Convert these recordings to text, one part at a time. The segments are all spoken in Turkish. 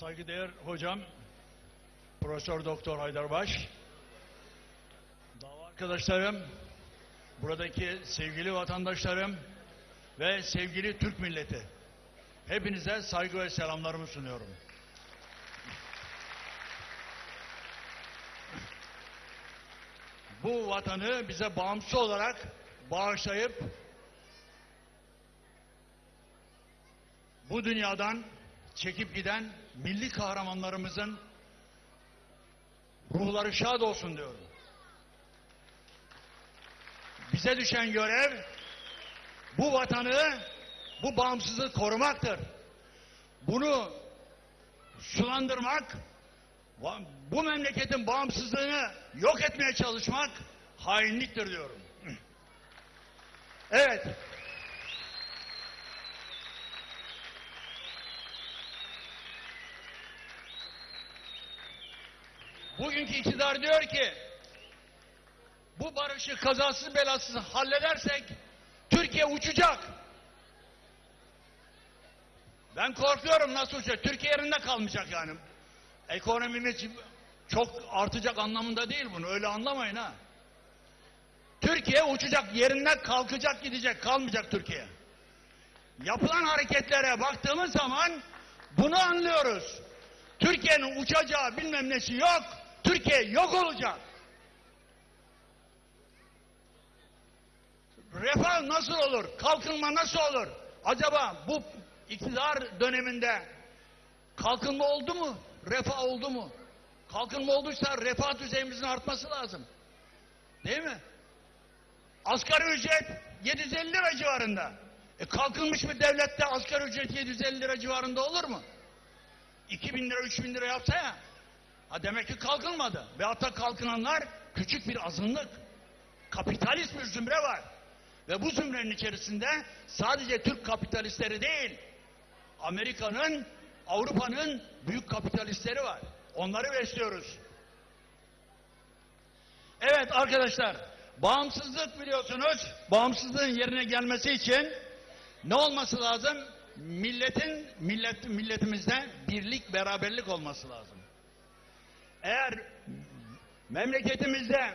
Saygıdeğer hocam, Profesör Doktor Haydarbaş, dava arkadaşlarım, buradaki sevgili vatandaşlarım ve sevgili Türk milleti. Hepinize saygı ve selamlarımı sunuyorum. Bu vatanı bize bağımsız olarak bağışlayıp bu dünyadan çekip giden milli kahramanlarımızın ruhları şad olsun diyorum. Bize düşen görev bu vatanı, bu bağımsızlığı korumaktır. Bunu sulandırmak, bu memleketin bağımsızlığını yok etmeye çalışmak hainliktir diyorum. Evet. Bugünkü iktidar diyor ki bu barışı kazasız belasız halledersek Türkiye uçacak. Ben korkuyorum nasıl uçacak? Türkiye yerinde kalmayacak yani. Ekonomimiz çok artacak anlamında değil bunu. Öyle anlamayın ha. Türkiye uçacak, yerinden kalkacak, gidecek, kalmayacak Türkiye. Yapılan hareketlere baktığımız zaman bunu anlıyoruz. Türkiye'nin uçacağı bilmem nesi yok. Türkiye yok olacak. Refah nasıl olur? Kalkınma nasıl olur? Acaba bu iktidar döneminde kalkınma oldu mu? Refah oldu mu? Kalkınma olduysa refah düzeyimizin artması lazım. Değil mi? Asgari ücret 750 lira civarında. E kalkınmış bir devlette asgari ücret 750 lira civarında olur mu? 2000 lira 3000 lira yapsa ya. Ha demek ki kalkınmadı. Ve hatta kalkınanlar küçük bir azınlık. Kapitalist bir zümre var. Ve bu zümrenin içerisinde sadece Türk kapitalistleri değil, Amerika'nın, Avrupa'nın büyük kapitalistleri var. Onları besliyoruz. Evet arkadaşlar, bağımsızlık biliyorsunuz, bağımsızlığın yerine gelmesi için ne olması lazım? Milletin, millet, milletimizde birlik, beraberlik olması lazım. Eğer memleketimizde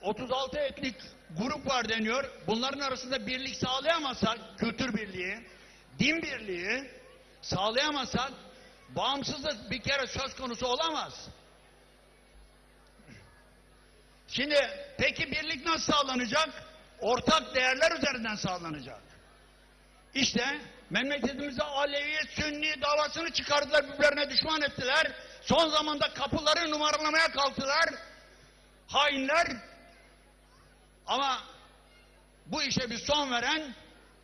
36 etnik grup var deniyor. Bunların arasında birlik sağlayamazsak, kültür birliği, din birliği sağlayamazsak bağımsızlık bir kere söz konusu olamaz. Şimdi peki birlik nasıl sağlanacak? Ortak değerler üzerinden sağlanacak. İşte memleketimize Alevi, Sünni davasını çıkardılar, birbirlerine düşman ettiler. Son zamanda kapıları numaralamaya kalktılar. Hainler ama bu işe bir son veren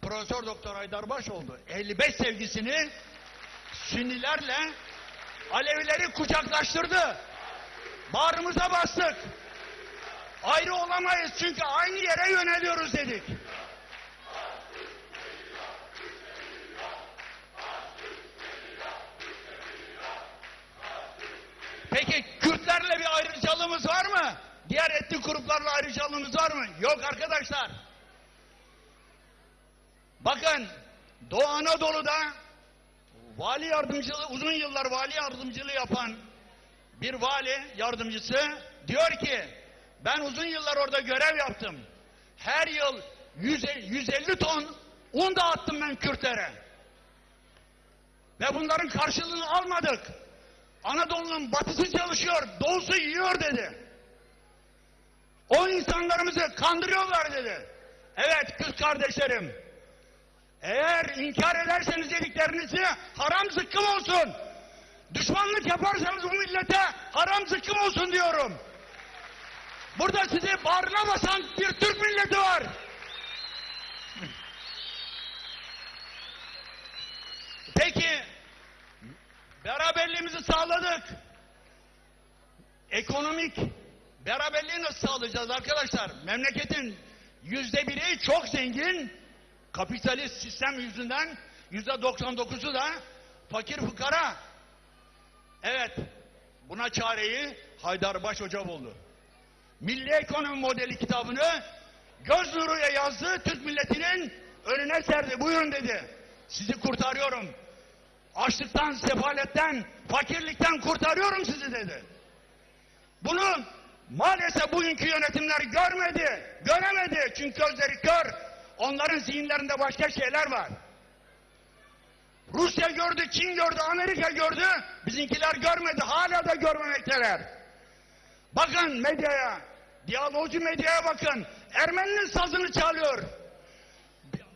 Profesör Doktor Haydarbaş oldu. 55 sevgisini Sünnilerle Alevileri kucaklaştırdı. Bağrımıza bastık. Ayrı olamayız çünkü aynı yere yöneliyoruz dedik. Peki Kürtlerle bir ayrıcalığımız var mı? Diğer etnik gruplarla ayrıcalığımız var mı? Yok arkadaşlar. Bakın Doğu Anadolu'da vali yardımcılığı uzun yıllar vali yardımcılığı yapan bir vali yardımcısı diyor ki ben uzun yıllar orada görev yaptım. Her yıl 100 150 ton un dağıttım ben Kürtlere. Ve bunların karşılığını almadık. Anadolu'nun batısı çalışıyor, doğusu yiyor dedi. O insanlarımızı kandırıyorlar dedi. Evet kız kardeşlerim. Eğer inkar ederseniz dediklerinizi haram zıkkım olsun. Düşmanlık yaparsanız bu millete haram zıkkım olsun diyorum. Burada sizi bağrına basan bir Türk milleti var. Peki beraberliğimizi sağladık. Ekonomik beraberliği nasıl sağlayacağız arkadaşlar? Memleketin yüzde biri çok zengin, kapitalist sistem yüzünden yüzde 99'u da fakir fukara. Evet, buna çareyi Haydarbaş Hoca buldu. Milli Ekonomi Modeli kitabını göz nuruyla yazdı, Türk milletinin önüne serdi. Buyurun dedi. Sizi kurtarıyorum. Açlıktan, sefaletten, fakirlikten kurtarıyorum sizi dedi. Bunu maalesef bugünkü yönetimler görmedi, göremedi. Çünkü gözleri kör. Onların zihinlerinde başka şeyler var. Rusya gördü, Çin gördü, Amerika gördü. Bizimkiler görmedi, hala da görmemekteler. Bakın medyaya, diyalogcu medyaya bakın. Ermeninin sazını çalıyor.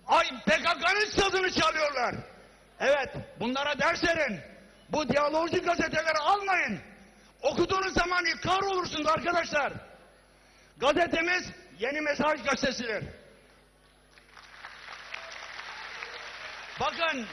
Ay PKK'nın sazını çalıyorlar. Evet, bunlara ders verin. Bu diyalogcu gazeteleri almayın. Okuduğunuz zaman kar olursunuz arkadaşlar. Gazetemiz Yeni Mesaj Gazetesidir. Bakın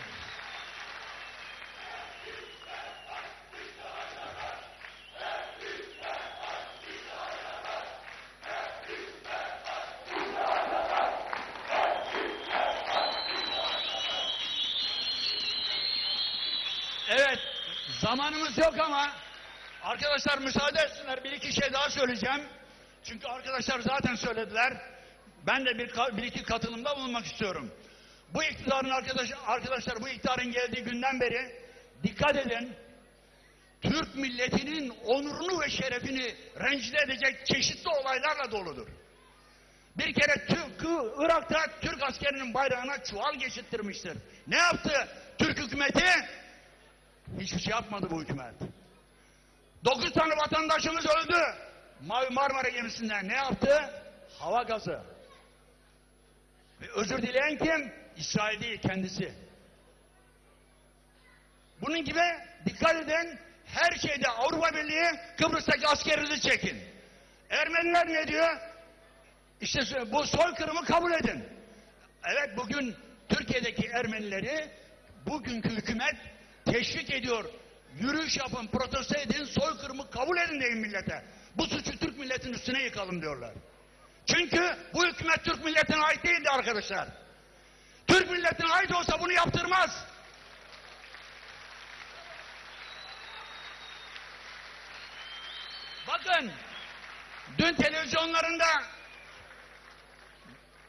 zamanımız yok ama arkadaşlar müsaade etsinler bir iki şey daha söyleyeceğim. Çünkü arkadaşlar zaten söylediler. Ben de bir, bir iki katılımda bulunmak istiyorum. Bu iktidarın arkadaş, arkadaşlar bu iktidarın geldiği günden beri dikkat edin. Türk milletinin onurunu ve şerefini rencide edecek çeşitli olaylarla doludur. Bir kere Türk, Irak'ta Türk askerinin bayrağına çuval geçirttirmiştir. Ne yaptı Türk hükümeti? Hiçbir şey yapmadı bu hükümet. Dokuz tane vatandaşımız öldü. Mavi Marmara gemisinden ne yaptı? Hava gazı. Ve özür dileyen kim? İsrail değil kendisi. Bunun gibi dikkat edin her şeyde Avrupa Birliği Kıbrıs'taki askerinizi çekin. Ermeniler ne diyor? İşte bu soykırımı kabul edin. Evet bugün Türkiye'deki Ermenileri bugünkü hükümet teşvik ediyor. Yürüyüş yapın, protesto edin, soykırımı kabul edin deyin millete. Bu suçu Türk milletin üstüne yıkalım diyorlar. Çünkü bu hükümet Türk milletine ait değildi arkadaşlar. Türk milletine ait olsa bunu yaptırmaz. Bakın, dün televizyonlarında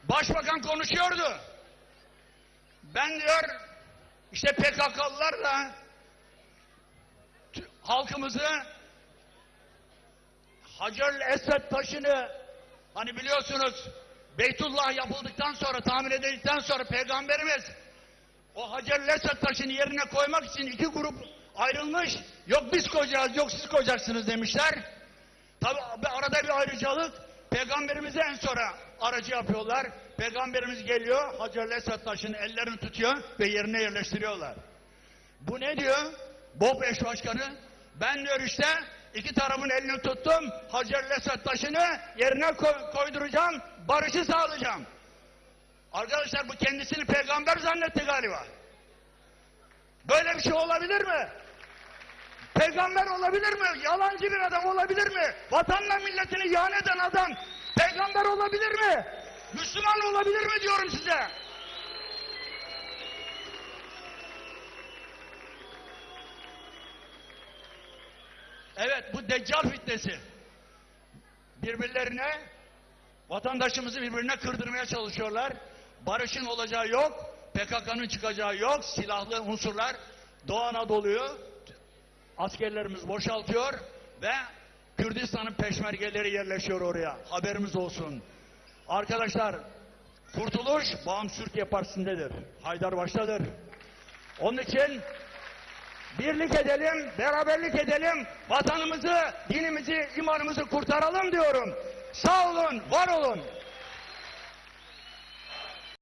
başbakan konuşuyordu. Ben diyor, işte PKK'lılarla halkımızı Hacer Esed taşını hani biliyorsunuz Beytullah yapıldıktan sonra tamir edildikten sonra peygamberimiz o Hacer Esed taşını yerine koymak için iki grup ayrılmış. Yok biz koyacağız yok siz koyacaksınız demişler. Tabi arada bir ayrıcalık peygamberimize en sonra aracı yapıyorlar. Peygamberimiz geliyor Hacer Esed taşını ellerini tutuyor ve yerine yerleştiriyorlar. Bu ne diyor? BOP eş başkanı. Ben diyor işte iki tarafın elini tuttum. Hacer Esed taşını yerine koy- koyduracağım. Barışı sağlayacağım. Arkadaşlar bu kendisini peygamber zannetti galiba. Böyle bir şey olabilir mi? Peygamber olabilir mi? Yalancı bir adam olabilir mi? Vatanla milletini ihanet eden adam peygamber olabilir mi? Müslüman olabilir mi diyorum size? Evet bu deccal fitnesi. Birbirlerine vatandaşımızı birbirine kırdırmaya çalışıyorlar. Barışın olacağı yok, PKK'nın çıkacağı yok, silahlı unsurlar Doğu Anadolu'yu askerlerimiz boşaltıyor ve Kürdistan'ın peşmergeleri yerleşiyor oraya. Haberimiz olsun. Arkadaşlar kurtuluş Bağımsız Türkiye Partisi'ndedir. Haydarbaş'tadır. Onun için birlik edelim, beraberlik edelim, vatanımızı, dinimizi, imanımızı kurtaralım diyorum. Sağ olun, var olun.